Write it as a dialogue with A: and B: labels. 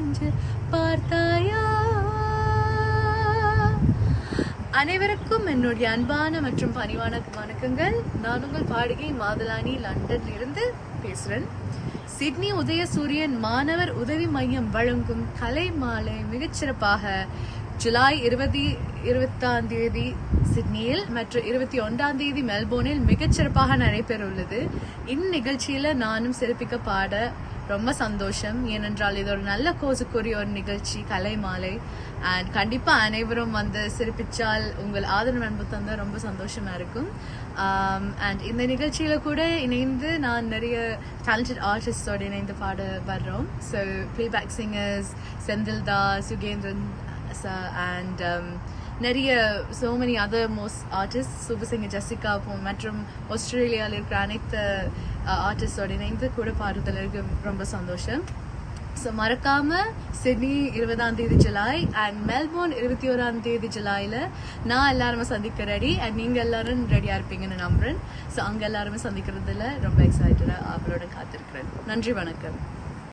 A: என்று பார்த்தாயா? அனைவருக்கும் என்னுடைய அன்பான மற்றும் பணிவான வணக்கங்கள். நான் உங்கள் பாடகை மாதலானி லண்டன்ல இருந்து பேசுறேன். சிட்னி உதயசூரியன் மாணவர் உதவி மையம் வழங்கும் கலை மாலை மிகச்சிறப்பாக ஜூலை இருபத்தி இருபத்தாம் தேதி சிட்னியில் மற்றும் இருபத்தி ஒன்றாம் தேதி மெல்போர்னில் மிகச்சிறப்பாக நடைபெற உள்ளது நானும் சிறப்பிக்க பாட ரொம்ப சந்தோஷம். ஏனென்றால் இது ஒரு நல்ல கோசுக்குரிய ஒரு நிகழ்ச்சி கலை மாலை. அண்ட் கண்டிப்பா அனைவரும் வந்து சிறப்பிச்சால் உங்கள் ஆதரவு அன்பு தந்தால் ரொம்ப சந்தோஷமா இருக்கும். Um, அண்ட் இந்த நிகழ்ச்சியில கூட இணைந்து நான் நிறைய டேலண்டட் ஆர்டிஸ்டோடு இணைந்து பாட வர்றோம். So playback singers Senthil Sugendran Yugendran and நிறைய so many other most artist super singer Jessica மற்றும் ஆஸ்திரேலியாவில் இருக்கிற அனைத்து uh, ஆர்டிஸ்டோட இணைந்து கூட பாடுதல் இருக்கு ரொம்ப சந்தோஷம். ஸோ மறக்காம சிட்னி இருபதாம் தேதி ஜூலை அண்ட் மெல்போர்ன் இருபத்தி ஓராம் தேதி ஜூலைல நான் எல்லாருமே சந்திக்க ரெடி அண்ட் நீங்கள் எல்லாரும் ரெடியாக இருப்பீங்கன்னு நம்புறேன். ஸோ அங்கே எல்லாருமே சந்திக்கிறதுல ரொம்ப எக்ஸைட்டடாக அவரோட காத்திருக்கிறேன். நன்றி வணக்கம்.